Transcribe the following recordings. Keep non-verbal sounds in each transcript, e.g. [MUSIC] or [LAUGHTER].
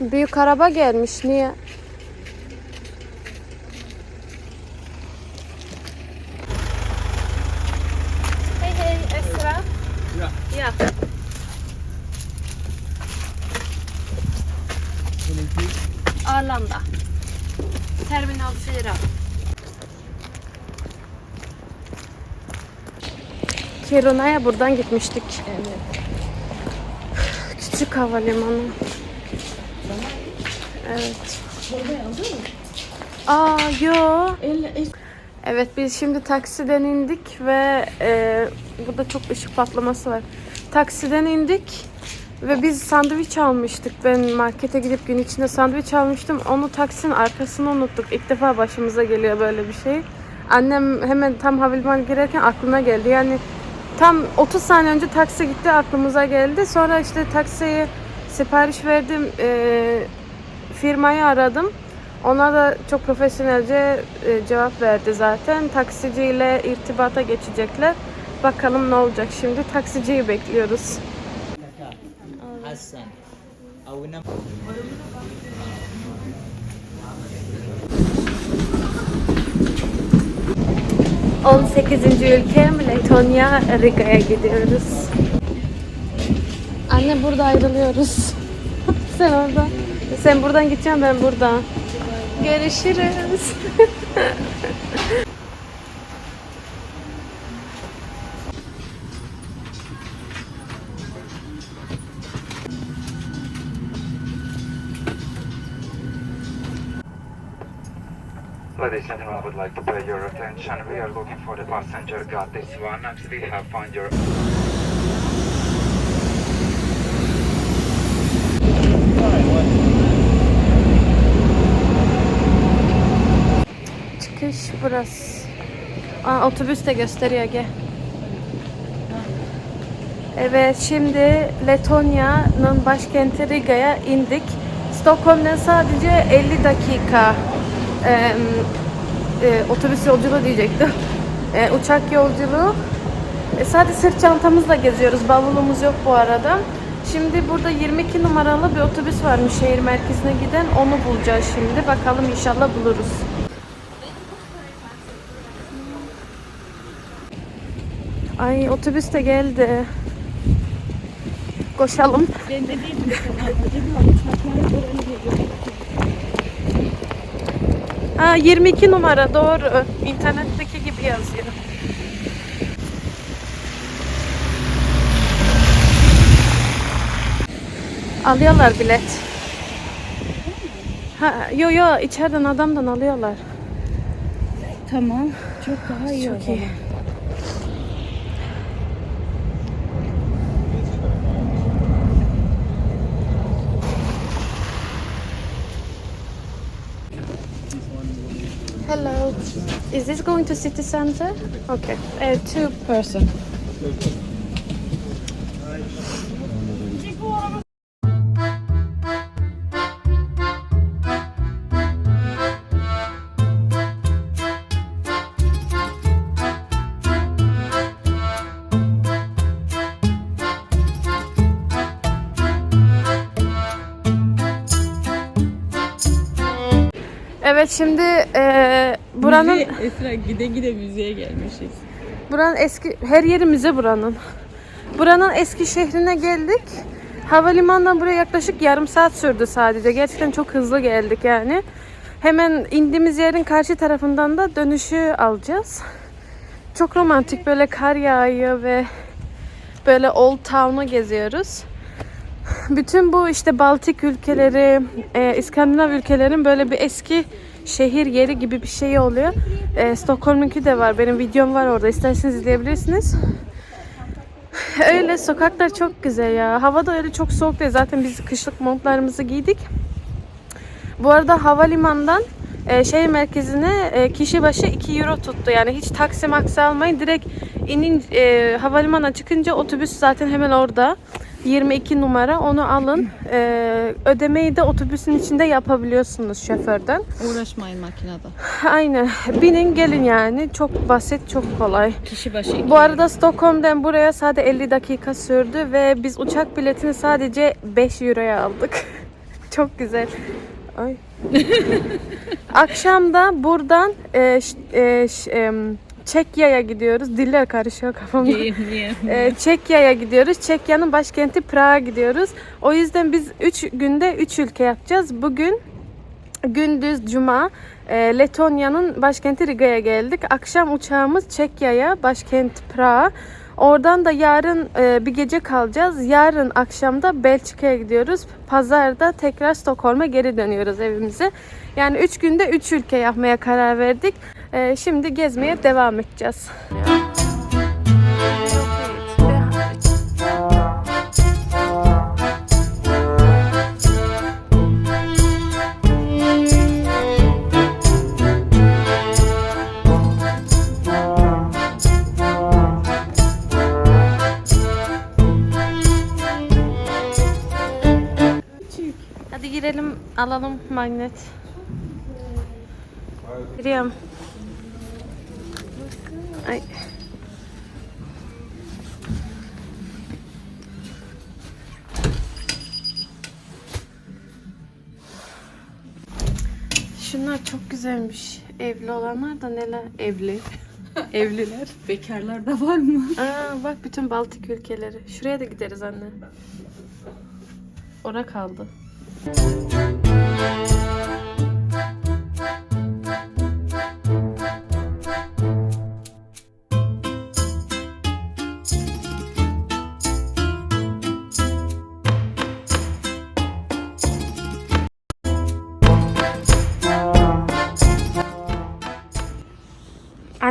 Büyük araba gelmiş. Niye? Hey hey Esra. Ja. Ja. Arlanda. Terminal 4. Kiruna'ya buradan gitmiştik. Evet. Küçük havalimanı. Evet. Aa yo. Evet biz şimdi taksiden indik ve e, burada çok ışık patlaması var. Taksiden indik ve biz sandviç almıştık. Ben markete gidip gün içinde sandviç almıştım. Onu taksinin arkasına unuttuk. İlk defa başımıza geliyor böyle bir şey. Annem hemen tam havalimanı girerken aklına geldi. Yani tam 30 saniye önce taksi gitti aklımıza geldi. Sonra işte taksiye sipariş verdim. E, firmayı aradım. Ona da çok profesyonelce e, cevap verdi zaten. Taksiciyle irtibata geçecekler. Bakalım ne olacak şimdi. Taksiciyi bekliyoruz. Au nam- 18. ülke Letonya Riga'ya gidiyoruz. Anne burada ayrılıyoruz. [LAUGHS] Sen orada. Sen buradan gideceksin ben buradan. Görüşürüz. [LAUGHS] Ladies and gentlemen, I would like to pay your attention. We are looking for the passenger. This one. and We have found your Çıkış burası. Aa, otobüs de gösteriyor gel. Evet şimdi Letonya'nın başkenti Riga'ya indik. Stockholm'dan sadece 50 dakika e, e, otobüs yolculuğu diyecektim. E, uçak yolculuğu. E, sadece sırt çantamızla geziyoruz. Bavulumuz yok bu arada. Şimdi burada 22 numaralı bir otobüs varmış şehir merkezine giden. Onu bulacağız şimdi. Bakalım inşallah buluruz. Ay otobüs de geldi. Koşalım. Ben de değilim sana. Ha 22 numara doğru. İnternetteki gibi yazıyor. Alıyorlar bilet. Ha, yo yo içeriden adamdan alıyorlar. Tamam. Çok daha iyi Çok iyi. Is this going to city center? Okay. Uh, two person. Evet şimdi e, buranın Müze, Esra gide gide müzeye gelmişiz. Buranın eski her yeri müze buranın. Buranın eski şehrine geldik. Havalimanından buraya yaklaşık yarım saat sürdü sadece. Gerçekten çok hızlı geldik yani. Hemen indiğimiz yerin karşı tarafından da dönüşü alacağız. Çok romantik böyle kar yağıyor ve böyle Old Town'u geziyoruz. Bütün bu işte Baltik ülkeleri, e, İskandinav ülkelerin böyle bir eski şehir yeri gibi bir şey oluyor. E, Stockholm'unki de var. Benim videom var orada. İsterseniz izleyebilirsiniz. [SIGHS] Öyle sokaklar çok güzel ya. Hava da öyle çok soğuk değil. Zaten biz kışlık montlarımızı giydik. Bu arada havalimanından e, şehir merkezine e, kişi başı 2 euro tuttu. Yani hiç taksi maksi almayın. Direkt inin e, havalimanına çıkınca otobüs zaten hemen orada. 22 numara onu alın. E, ödemeyi de otobüsün içinde yapabiliyorsunuz şoförden. Uğraşmayın makinede. Aynen. Binin gelin yani. Çok basit, çok kolay. Kişi başı iki. Bu arada Stockholm'dan buraya sadece 50 dakika sürdü ve biz uçak biletini sadece 5 euroya aldık. [LAUGHS] Çok güzel. Ay. [LAUGHS] Akşam da buradan e, e, em, Çekya'ya gidiyoruz. Diller karışıyor kafamda. [LAUGHS] E, Çekya'ya gidiyoruz. Çekya'nın başkenti Prag'a gidiyoruz. O yüzden biz 3 günde 3 ülke yapacağız. Bugün gündüz cuma e, Letonya'nın başkenti Riga'ya geldik. Akşam uçağımız Çekya'ya, başkent Prag. Oradan da yarın e, bir gece kalacağız. Yarın akşam da Belçika'ya gidiyoruz. Pazarda tekrar Stockholm'a geri dönüyoruz evimize. Yani 3 günde 3 ülke yapmaya karar verdik. E, şimdi gezmeye devam edeceğiz. Hadi girelim alalım magnet. Giriyorum. Ay. Şunlar çok güzelmiş. Evli olanlar da neler? Evli. [LAUGHS] Evliler. Bekarlar da var mı? Aa, bak bütün Baltık ülkeleri. Şuraya da gideriz anne. Ora kaldı.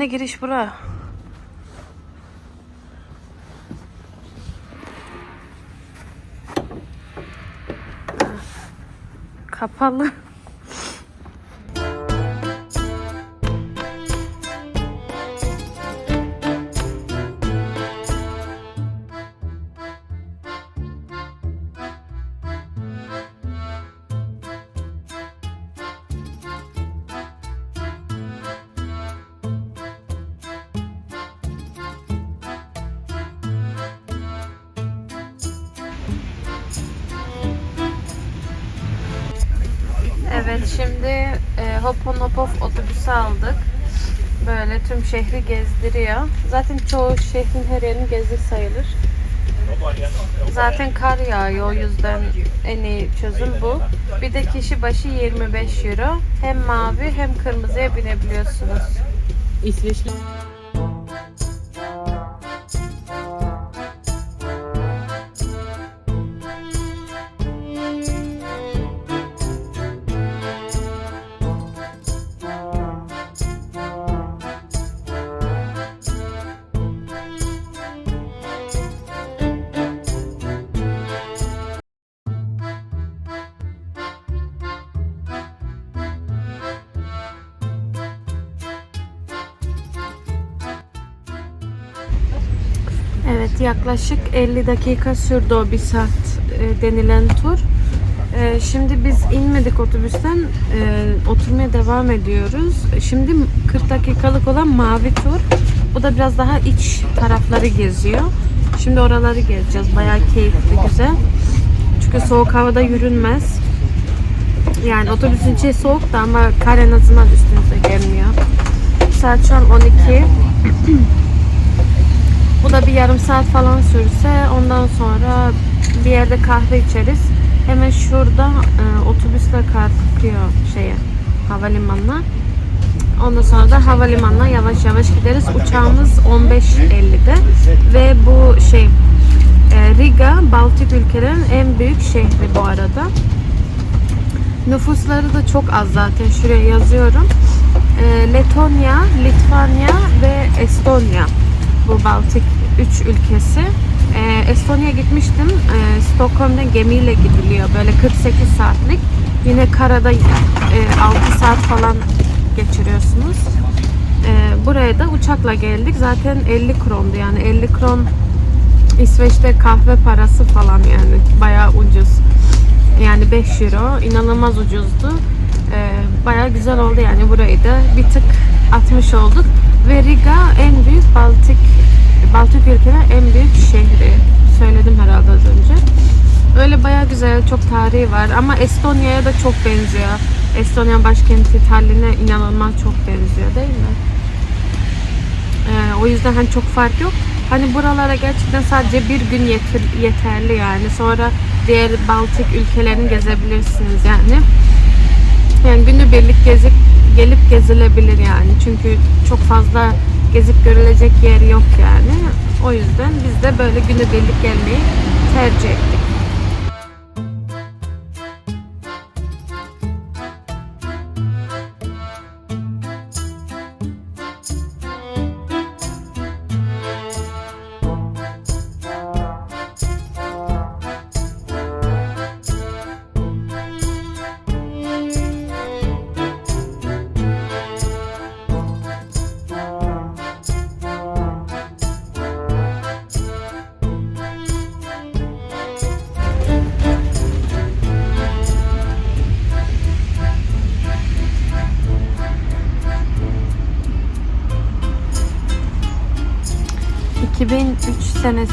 Anne giriş bura. Kapalı. Evet şimdi e, Hoponopof otobüsü aldık. Böyle tüm şehri gezdiriyor. Zaten çoğu şehrin her yerini gezdik sayılır. Zaten kar yağıyor o yüzden en iyi çözüm bu. Bir de kişi başı 25 euro. Hem mavi hem kırmızıya binebiliyorsunuz. İsveçli. Evet yaklaşık 50 dakika sürdü o bir saat e, denilen tur. E, şimdi biz inmedik otobüsten e, oturmaya devam ediyoruz. Şimdi 40 dakikalık olan mavi tur. Bu da biraz daha iç tarafları geziyor. Şimdi oraları gezeceğiz. Bayağı keyifli, güzel. Çünkü soğuk havada yürünmez. Yani otobüsün içi soğuk da ama kar en azından üstünüze gelmiyor. Saat şu an 12. Yarım saat falan sürse ondan sonra bir yerde kahve içeriz. Hemen şurada e, otobüsle kalkıyor şeye havalimanına. Ondan sonra da havalimanına yavaş yavaş gideriz. Uçağımız 15.50'de ve bu şey e, Riga Baltık ülkelerin en büyük şehri bu arada. Nüfusları da çok az zaten şuraya yazıyorum. E, Letonya, Litvanya ve Estonya bu Baltık 3 ülkesi. Ee, Estonya'ya gitmiştim. Ee, Stockholm'dan gemiyle gidiliyor. Böyle 48 saatlik. Yine karada e, 6 saat falan geçiriyorsunuz. Ee, buraya da uçakla geldik. Zaten 50 krondu yani 50 kron İsveç'te kahve parası falan yani bayağı ucuz. Yani 5 euro inanılmaz ucuzdu. Ee, bayağı güzel oldu yani burayı da bir tık atmış olduk. Ve Riga en büyük güzel, çok tarihi var ama Estonya'ya da çok benziyor. Estonya başkenti Tallinn'e inanılmaz çok benziyor değil mi? Ee, o yüzden hani çok fark yok. Hani buralara gerçekten sadece bir gün yeter, yeterli yani. Sonra diğer Baltık ülkelerini gezebilirsiniz yani. Yani günübirlik gezip gelip gezilebilir yani. Çünkü çok fazla gezip görülecek yer yok yani. O yüzden biz de böyle günübirlik gelmeyi tercih ettik.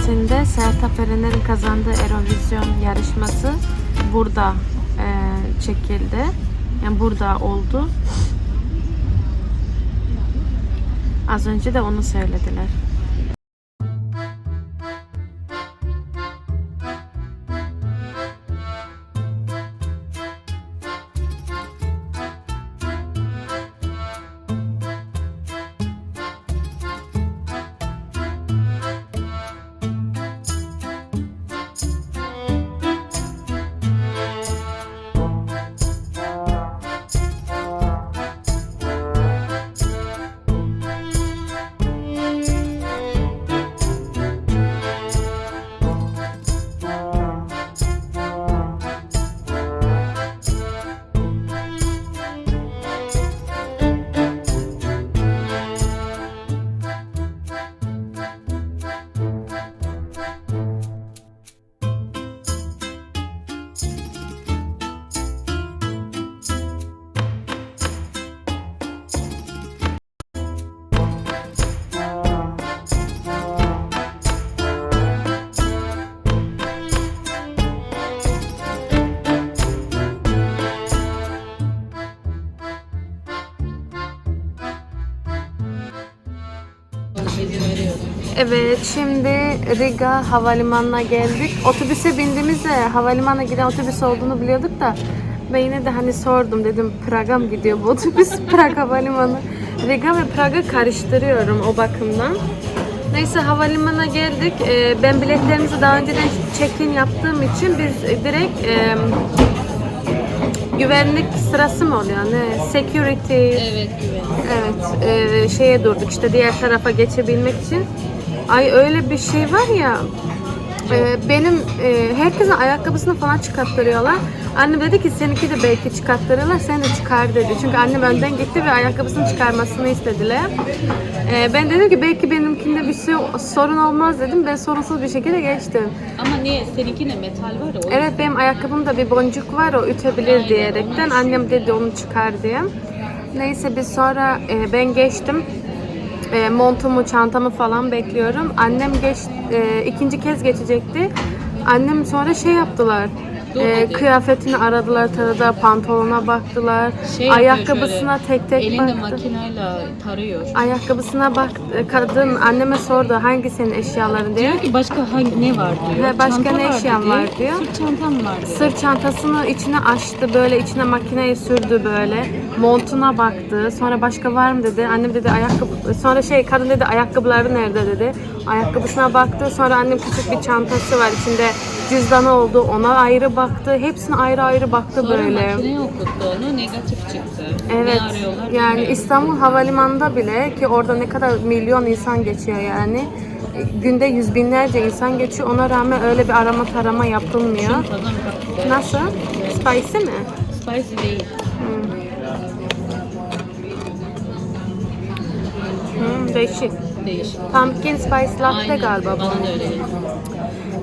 Senesinde Sertab Erener'in kazandığı Eurovision yarışması burada e, çekildi. Yani burada oldu. Az önce de onu söylediler. Evet, şimdi Riga havalimanına geldik. Otobüse bindiğimizde havalimanına giden otobüs olduğunu biliyorduk da ben yine de hani sordum dedim Praga mı gidiyor bu otobüs? [LAUGHS] Prag havalimanı. Riga ve Prag'ı karıştırıyorum o bakımdan. Neyse havalimanına geldik. Ee, ben biletlerimizi daha önceden check-in yaptığım için biz direkt e, güvenlik sırası mı oluyor? Ne? Security. Evet güven. Evet, e, şeye durduk işte diğer tarafa geçebilmek için. Ay öyle bir şey var ya. e, benim e, herkesin ayakkabısını falan çıkarttırıyorlar. Annem dedi ki seninki de belki çıkarttırırlar, sen de çıkar dedi. Çünkü annem önden gitti ve ayakkabısını çıkarmasını istediler. E, ben dedim ki belki benimkinde bir şey, sorun olmaz dedim. Ben sorunsuz bir şekilde geçtim. Ama niye? Seninki ne? Metal var ya. o Evet benim ayakkabımda bir boncuk var o ütebilir Aynen, diyerekten annem dedi onu çıkar diye. Neyse biz sonra e, ben geçtim. E, montumu, çantamı falan bekliyorum. Annem geç e, ikinci kez geçecekti. Annem sonra şey yaptılar. E, kıyafetini aradılar, taradılar, pantolona baktılar. Şey ayakkabısına şöyle, tek tek Elinde baktı. makinayla tarıyor. Ayakkabısına bak kadın anneme sordu hangi senin eşyaların diye. Diyor ki başka hangi ne var diyor. He, başka Çanta ne eşyan var diyor. Sırt çantam var diyor. Sırt çantasını içine açtı böyle içine makineyi sürdü böyle montuna baktı sonra başka var mı dedi annem dedi ayakkabı sonra şey kadın dedi ayakkabıları nerede dedi ayakkabısına baktı sonra annem küçük bir çantası var içinde cüzdanı oldu ona ayrı baktı hepsine ayrı ayrı baktı Sonra böyle makineye okuttu onu negatif çıktı. Evet Ne arıyorlar yani bilmiyorum. İstanbul Havalimanı'nda bile ki orada ne kadar milyon insan geçiyor yani günde yüz binlerce insan geçiyor ona rağmen öyle bir arama tarama yapılmıyor. Nasıl? Spicy mi? Spicy değil. Hmm, değişik. Değişik. Pumpkin spice latte galiba bu. Bana da öyle geliyor.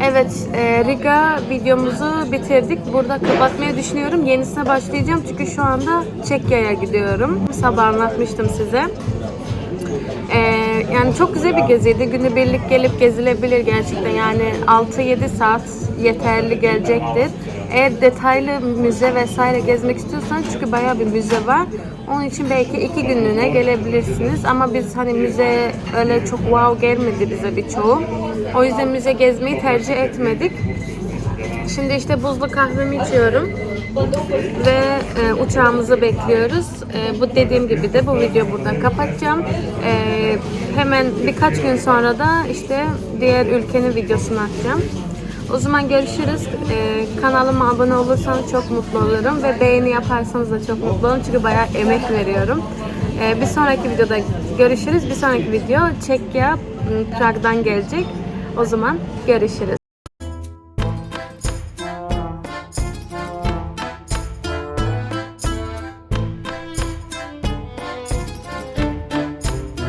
Evet, e, Riga videomuzu bitirdik. Burada kapatmayı düşünüyorum. Yenisine başlayacağım çünkü şu anda Çekya'ya gidiyorum. Sabah anlatmıştım size. Yani çok güzel bir geziydi. Günübirlik gelip gezilebilir gerçekten. Yani 6-7 saat yeterli gelecektir. Eğer detaylı müze vesaire gezmek istiyorsanız çünkü bayağı bir müze var. Onun için belki iki günlüğüne gelebilirsiniz. Ama biz hani müze öyle çok wow gelmedi bize birçoğu. O yüzden müze gezmeyi tercih etmedik. Şimdi işte buzlu kahvemi içiyorum ve e, uçağımızı bekliyoruz. E, bu dediğim gibi de bu videoyu burada kapatacağım. E, hemen birkaç gün sonra da işte diğer ülkenin videosunu atacağım. O zaman görüşürüz. E, kanalıma abone olursanız çok mutlu olurum ve beğeni yaparsanız da çok mutlu olurum çünkü bayağı emek veriyorum. E, bir sonraki videoda görüşürüz. Bir sonraki video Çekya, m, Prag'dan gelecek. O zaman görüşürüz.